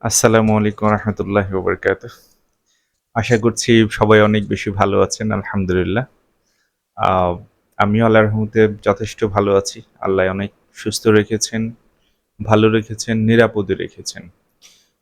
আসসালামু আলাইকুম রহমতুল্লাহ বরকাত আশা করছি সবাই অনেক বেশি ভালো আছেন, আলহামদুলিল্লাহ। আমিও আল্লাহ রহমতে যথেষ্ট ভালো আছি। আল্লাহ অনেক সুস্থ রেখেছেন, ভালো রেখেছেন, নিরাপদে রেখেছেন।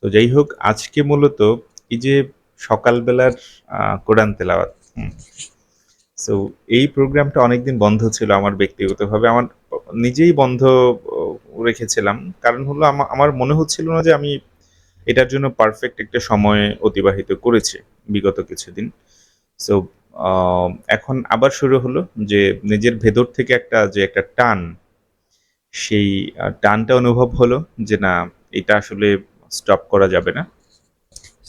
তো যাই হোক, আজকে মূলত এই যে সকালবেলার কোরআন তেলাওয়াত সো এই প্রোগ্রামটা অনেকদিন বন্ধ ছিল আমার ব্যক্তিগতভাবে। আমার নিজেই বন্ধ রেখেছিলাম। কারণ হলো আমা- আমার মনে হচ্ছিল না যে আমি এটার জন্য পারফেক্ট একটা সময় অতিবাহিত করেছে বিগত কিছুদিন। সো এখন আবার শুরু হলো যে নিজের ভেতর থেকে একটা যে একটা টান, সেই টানটা অনুভব হলো যে না, এটা আসলে স্টপ করা যাবে না।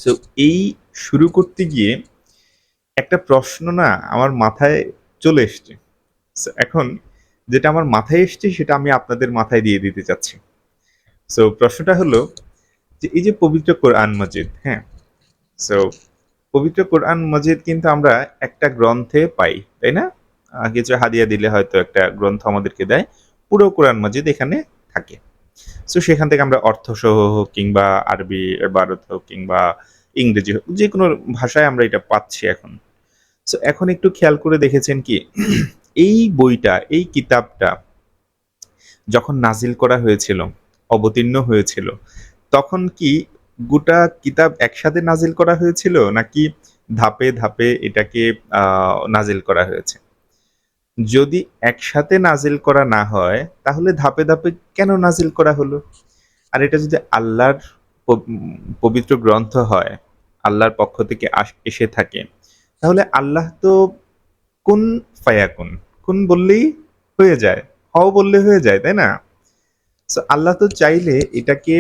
সো এই শুরু করতে গিয়ে একটা প্রশ্ন না আমার মাথায় চলে এসছে। এখন যেটা আমার মাথায় এসছে সেটা আমি আপনাদের মাথায় দিয়ে দিতে চাচ্ছি। সো প্রশ্নটা হলো যে এই যে পবিত্র কোরআন মজিদ হ্যাঁ? সো পবিত্র কোরআন মজিদ কিন্তু আমরা একটা গ্রন্থে পাই, তাই না? কিছু হাদিয়া দিলে হয়তো একটা গ্রন্থ আমাদেরকে দেয়, পুরো কোরআন মজিদ এখানে থাকে। সো সেখান থেকে আমরা অর্থ সহ হোক কিংবা আরবি ভারত হোক কিংবা ইংরেজি হোক, যে কোনো ভাষায় আমরা এটা পাচ্ছি এখন। সো এখন একটু খেয়াল করে দেখেছেন কি, এই বইটা, এই কিতাবটা যখন নাজিল করা হয়েছিল, অবতীর্ণ হয়েছিল তখন কি গোটা কিতাব একসাথে নাজিল করা হয়েছিল, নাকি ধাপে ধাপে এটাকে নাজিল করা হয়েছে? যদি একসাথে নাজিল করা না হয়, তাহলে ধাপে ধাপে কেন নাজিল করা হলো? আর এটা যদি আল্লাহর পবিত্র গ্রন্থ হয়, আল্লাহর পক্ষ থেকে এসে থাকে, তাহলে আল্লাহ তো কোন ফায়াকুন? কোন বললেই হয়ে যায়, হও বললে হয়ে যায়, তাই না? আল্লাহ তো চাইলে এটাকে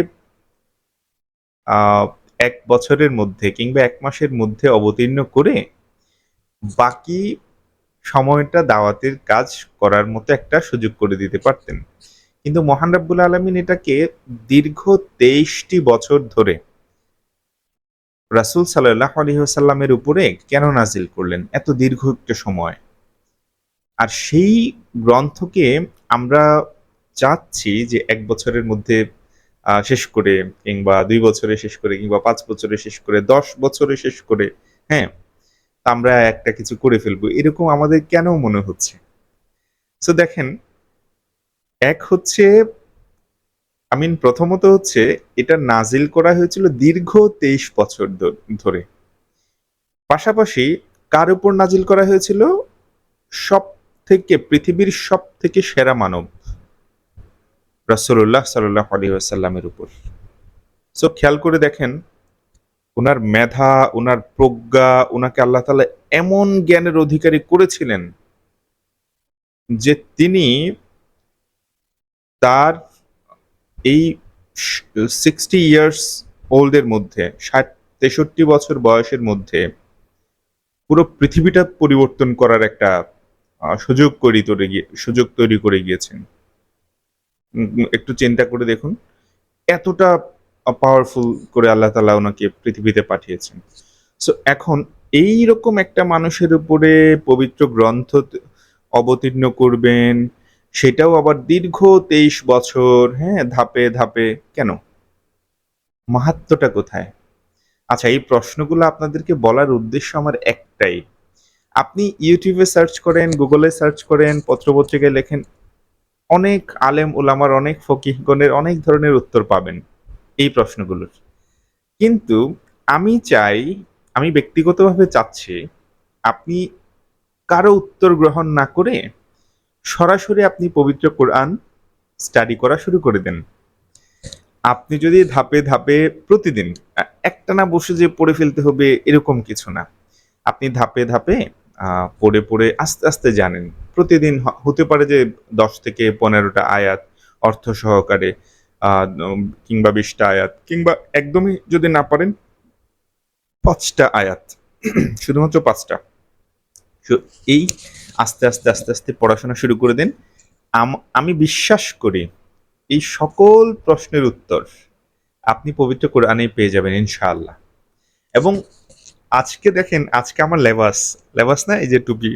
এক বছরের মধ্যে কিংবা এক মাসের মধ্যে অবতীর্ণ করে বাকি সময়টা দাওয়াতের কাজ করার মতো একটা সুযোগ করে দিতে পারতেন। কিন্তু মহান রাব্বুল আলমিন এটাকে দীর্ঘ তেইশটি বছর ধরে রাসূল সাল্লাহ আলহিহাসাল্লামের উপরে কেন নাজিল করলেন? এত দীর্ঘ একটা সময়। আর সেই গ্রন্থকে আমরা চাচ্ছি যে এক বছরের মধ্যে শেষ করে কিংবা দুই বছরে শেষ করে কিংবা পাঁচ বছরে শেষ করে, দশ বছরে শেষ করে হ্যাঁ আমরা একটা কিছু করে ফেলব। এরকম আমাদের কেন মনে হচ্ছে? তো দেখেন, এক হচ্ছে আই মিন প্রথমত হচ্ছে, এটা নাজিল করা হয়েছিল দীর্ঘ তেইশ বছর ধরে। পাশাপাশি কার উপর নাজিল করা হয়েছিল? সব থেকে পৃথিবীর সব থেকে সেরা মানব। রাসূলুল্লাহ সাল্লাহ আলী আসাল্লামের উপর। সো খেয়াল করে দেখেন ওনার মেধা ওনার প্রজ্ঞা ওনাকে আল্লাহ তালা এমন জ্ঞানের অধিকারী করেছিলেন যে তিনি তার এই সিক্সটি ইয়ার্স ওল্ডের মধ্যে, ষাট, তেষট্টি বছর বয়সের মধ্যে পুরো পৃথিবীটা পরিবর্তন করার একটা সুযোগ করে তৈরি, সুযোগ তৈরি করে গিয়েছেন। একটু চিন্তা করে দেখুন, এতটা পাওয়ারফুল করে আল্লাহ তাআলা ওনাকে পৃথিবীতে পাঠিয়েছেন। সো এখন এই রকম একটা মানুষের উপরে পবিত্র গ্রন্থ অবতীর্ণ করবেন, সেটাও আবার দীর্ঘ তেইশ বছর হ্যাঁ ধাপে ধাপে, কেন? মাহাত্ম্যটা কোথায়? আচ্ছা এই প্রশ্নগুলো আপনাদেরকে বলার উদ্দেশ্য আমার একটাই। আপনি ইউটিউবে সার্চ করেন গুগলে সার্চ করেন, পত্রপত্রিকায় লেখেন অনেক আলেম ওলামার অনেক ফকিহগণের অনেক ধরনের উত্তর পাবেন এই প্রশ্নগুলোর। কিন্তু আমি চাই, আমি ব্যক্তিগতভাবে চাচ্ছি, আপনি কারও উত্তর গ্রহণ না করে সরাসরি আপনি পবিত্র কোরআন স্টাডি করা শুরু করে দেন। আপনি যদি ধাপে ধাপে প্রতিদিন একটানা বসে যে পড়ে ফেলতে হবে এরকম কিছু না। আপনি ধাপে ধাপে পড়ে পড়ে আস্তে আস্তে জানেন। প্রতিদিন হতে পারে যে দশ থেকে পনেরোটা আয়াত অর্থ সহকারে কিংবা বিশটা আয়াত, কিংবা একদমই যদি না পারেন, পাঁচটা আয়াত, শুধুমাত্র পাঁচটা। এই আস্তে আস্তে আস্তে আস্তে পড়াশোনা শুরু করে দেন। আম- বিশ্বাস করি এই সকল প্রশ্নের উত্তর আপনি পবিত্র কোরআনে পেয়ে যাবেন, ইনশাআল্লাহ। এবং আজকে দেখেন, আজকে আমার লেবাস। লেবাস না, এই যে টুপি,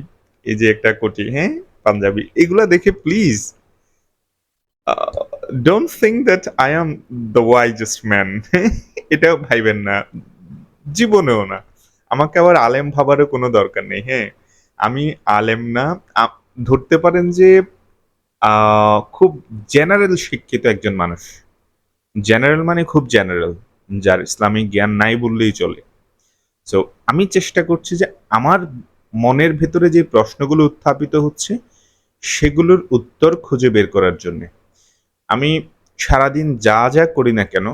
এই যে একটা কোটি হ্যাঁ পাঞ্জাবি, এগুলা দেখে please don't think that I am the wisest man এটাও ভাইবেন না, জীবনেও না। আমাকে আবার আলেম ভাবারও কোনো দরকার নেই হ্যাঁ। আমি আলেম না ধরতে পারেন যে খুব জেনারেল শিক্ষিত একজন মানুষ। জেনারেল মানে খুব জেনারেল যার ইসলামিক জ্ঞান নাই বললেই চলে। সো আমি চেষ্টা করছি যে আমার মনের ভেতরে যে প্রশ্নগুলো উত্থাপিত হচ্ছে, সেগুলোর উত্তর খুঁজে বের করার জন্যে। আমি সারাদিন যা যা করি না কেন,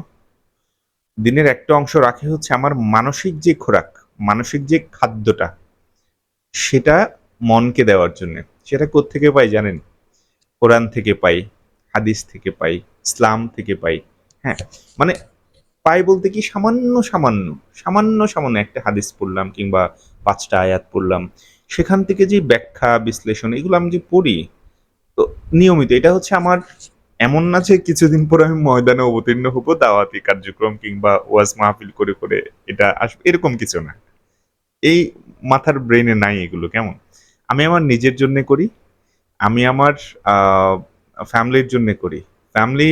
দিনের একটা অংশ রাখি হচ্ছে আমার মানসিক যে খোরাক, মানসিক যে খাদ্যটা, সেটা মনকে দেওয়ার জন্য। সেটা কোত্থেকে পাই জানেন? কোরআন থেকে পাই, হাদিস থেকে পাই, ইসলাম থেকে পাই হ্যাঁ? মানে পাই বলতে কি সামান্য সামান্য সামান্য সামান্য একটা হাদিস পড়লাম কিংবা পাঁচটা আয়াত পড়লাম। সেখান থেকে যে ব্যাখ্যা, বিশ্লেষণ, এগুলো আমি যে পড়ি, তো নিয়মিত এটা হচ্ছে আমার এমন না যে কিছুদিন পর আমি ময়দানে অবতীর্ণ হব, দাওয়াতি কার্যক্রম কিংবা ওয়াজ মাহফিল করে করে এটা আসবে, এরকম কিছু না। এই মাথার ব্রেনে নাই এগুলো, কেমন? আমি আমার নিজের জন্য করি, আমি আমার ফ্যামিলির জন্য করি। ফ্যামিলি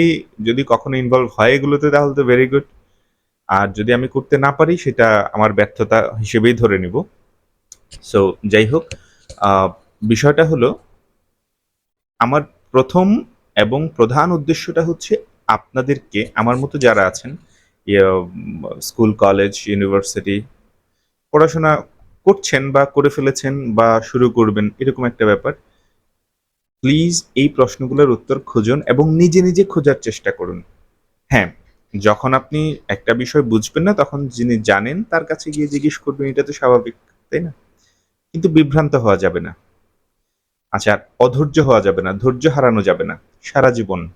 যদি কখনো ইনভলভ হয় এগুলোতে তাহলে তো ভেরি গুড আর যদি আমি করতে না পারি, সেটা আমার ব্যর্থতা হিসেবেই ধরে নিব। সো যাই হোক বিষয়টা হলো, আমার প্রথম এবং প্রধান উদ্দেশ্যটা হচ্ছে আপনাদেরকে, আমার মতো যারা আছেন স্কুল, কলেজ, ইউনিভার্সিটি, পড়াশোনা করছেন বা করে ফেলেছেন বা শুরু করবেন, এরকম একটা ব্যাপার। প্লিজ এই প্রশ্নগুলোর উত্তর খুঁজুন এবং নিজে নিজে খোঁজার চেষ্টা করুন। হ্যাঁ যখন আপনি একটা বিষয় বুঝবেন না, তখন যিনি জানেন তার কাছে গিয়ে জিজ্ঞেস করবেন, এটা তো স্বাভাবিক তাই না? কিন্তু বিভ্রান্ত হওয়া যাবে না। আচ্ছা অধৈর্য হওয়া যাবে না, ধৈর্য হারানো যাবে না। সারা জীবন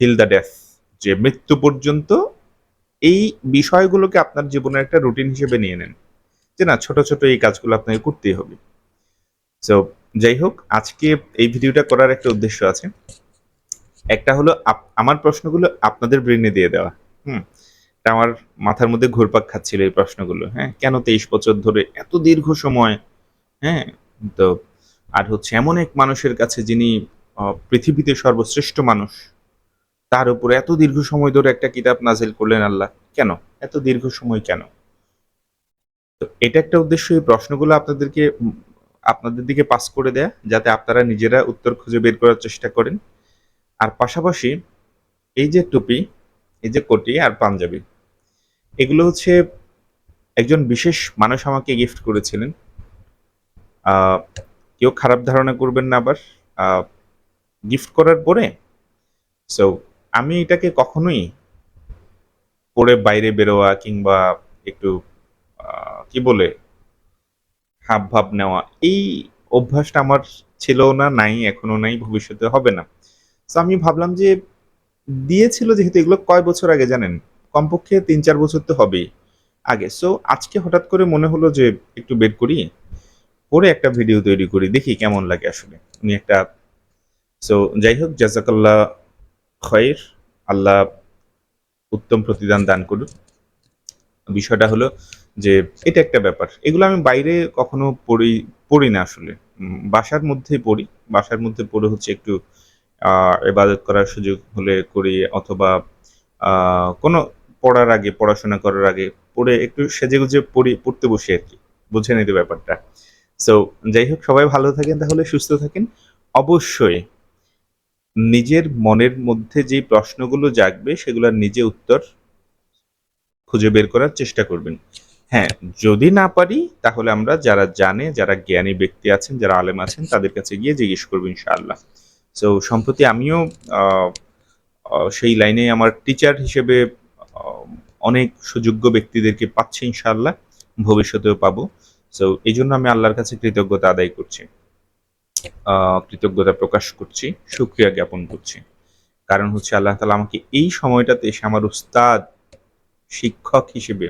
টিল দ্য ডেথ যে মৃত্যু পর্যন্ত এই বিষয়গুলোকে আপনার জীবনের একটা রুটিন হিসেবে নিয়ে নেন। যে না, ছোট ছোট এই কাজগুলো আপনাকে করতেই হবে। সো যাই হোক, আজকে এই ভিডিওটা করার একটা উদ্দেশ্য আছে। একটা হলো আমার প্রশ্নগুলো আপনাদের ব্রেনে দিয়ে দেওয়া, হুম? আমার মাথার মধ্যে ঘুরপাক খাচ্ছিল এই প্রশ্নগুলো হ্যাঁ? কেন তেইশ বছর ধরে এত দীর্ঘ সময় হ্যাঁ? তো আর হচ্ছে এমন এক মানুষের কাছে যিনি পৃথিবীতে সর্বশ্রেষ্ঠ মানুষ, তার উপরে এত দীর্ঘ সময় ধরে একটা কিতাব নাজিল করলেন আল্লাহ, কেন? এত দীর্ঘ সময় কেন? তো এটা একটা উদ্দেশ্য, এই প্রশ্নগুলো আপনাদেরকে, আপনাদের দিকে পাস করে দেয়া, যাতে আপনারা নিজেরা উত্তর খুঁজে বের করার চেষ্টা করেন। আর পাশাপাশি এই যে টুপি, এই যে কোটি আর পাঞ্জাবি, এগুলো হচ্ছে একজন বিশেষ মানুষ আমাকে গিফট করেছিলেন। কেউ খারাপ ধারণা করবেন না আবার। গিফট করার পরে সো আমি এটাকে কখনোই পরে বাইরে বেরোয়া কিংবা একটু কি বলে হাব ভাব নেওয়া, এই অভ্যাসটা আমার ছিল না, নাই এখনও নাই, ভবিষ্যতে হবে না। আমি ভাবলাম যে দিয়েছিল যেহেতু এগুলো কয় বছর আগে জানেন? কমপক্ষে তিন চার বছর তো হবেই আগে। সো আজকে হঠাৎ করে মনে হলো যে একটু বের করি পরে একটা ভিডিও তৈরি করি, দেখি কেমন লাগে আসলে। উনি একটা সো যাই হোক, জাজাকাল্লাহ খয়ের আল্লাহ উত্তম প্রতিদান দান করুন বিষয়টা হলো যে এটা একটা ব্যাপার। এগুলো আমি বাইরে কখনো পড়ি পড়ি না আসলে। বাসার মধ্যেই পড়ি। বাসার মধ্যে পড়ে হচ্ছে একটু আহ, ইবাদত করার সুযোগ হলে করি অথবা কোনো পড়ার আগে, পড়াশোনা করার আগে পড়ে একটু সেজে গুজে পড়ি, পড়তে বসি আর কি। বুঝে নিতে ব্যাপারটা। সো যাই হোক, সবাই ভালো থাকেন তাহলে, সুস্থ থাকেন। অবশ্যই নিজের মনের মধ্যে যে প্রশ্নগুলো জাগবে, সেগুলোর নিজে উত্তর খুঁজে বের করার চেষ্টা করবেন। হ্যাঁ যদি না পারি, তাহলে আমরা যারা জানে, যারা জ্ঞানী ব্যক্তি আছেন, যারা আলেম আছেন, তাদের কাছে গিয়ে জিজ্ঞেস করব ইনশাআল্লাহ। সো সম্প্রতি আমিও সেই লাইনে আমার টিচার হিসেবে অনেক সুযোগ্য ব্যক্তিদেরকে পাচ্ছি ইনশাআল্লাহ, ভবিষ্যতেও পাবো। সো এই জন্য আমি আল্লাহর কাছে কৃতজ্ঞতা আদায় করছি। কৃতজ্ঞতা প্রকাশ করছি, সুক্রিয়া জ্ঞাপন করছি। কারণ হচ্ছে আল্লাহ তালা আমাকে এই সময়টাতে এসে আমার উস্তাদ, শিক্ষক হিসেবে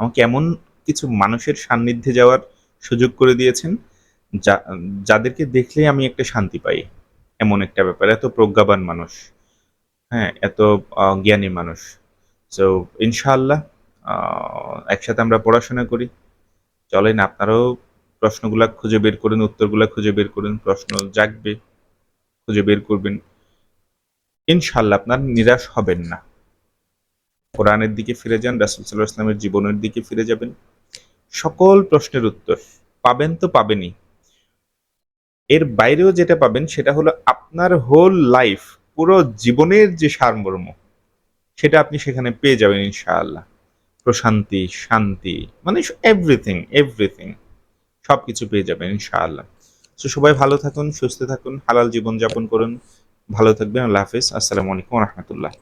আমাকে এমন কিছু মানুষের সান্নিধ্যে যাওয়ার সুযোগ করে দিয়েছেন, যা, যাদেরকে দেখলেই আমি একটা শান্তি পাই। এমন একটা ব্যাপার। এত প্রজ্ঞাবান মানুষ। হ্যাঁ এত জ্ঞানী মানুষ। সো ইনশাআল্লাহ একসাথে আমরা পড়াশোনা করি। চলেন, আপনারাও প্রশ্নগুলা খুঁজে বের করুন, উত্তরগুলা খুঁজে বের করুন, প্রশ্ন জাগবে, খুঁজে বের করবেন। ইনশাল্লাহ আপনার নিরাশ হবেন না। কোরআনের দিকে ফিরে যান, রাসুল সাল্লাহ ইসলামের জীবনের দিকে ফিরে যাবেন। সকল প্রশ্নের উত্তর পাবেন তো পাবেনই। এর বাইরেও যেটা পাবেন সেটা হলো আপনার হোল লাইফ পুরো জীবনের যে সারমর্ম, সেটা আপনি সেখানে পেয়ে যাবেন ইনশাআল্লাহ। প্রশান্তি, শান্তি মানে এভরিথিং এভরিথিং সবকিছু পেয়ে যাবেন ইনশাআল্লাহ। তো সবাই ভালো থাকুন, সুস্থ থাকুন, হালাল জীবন যাপন করুন। ভালো থাকবেন, আল্লাহ হাফিজ। আসসালামু আলাইকুম রহমতুল্লাহ।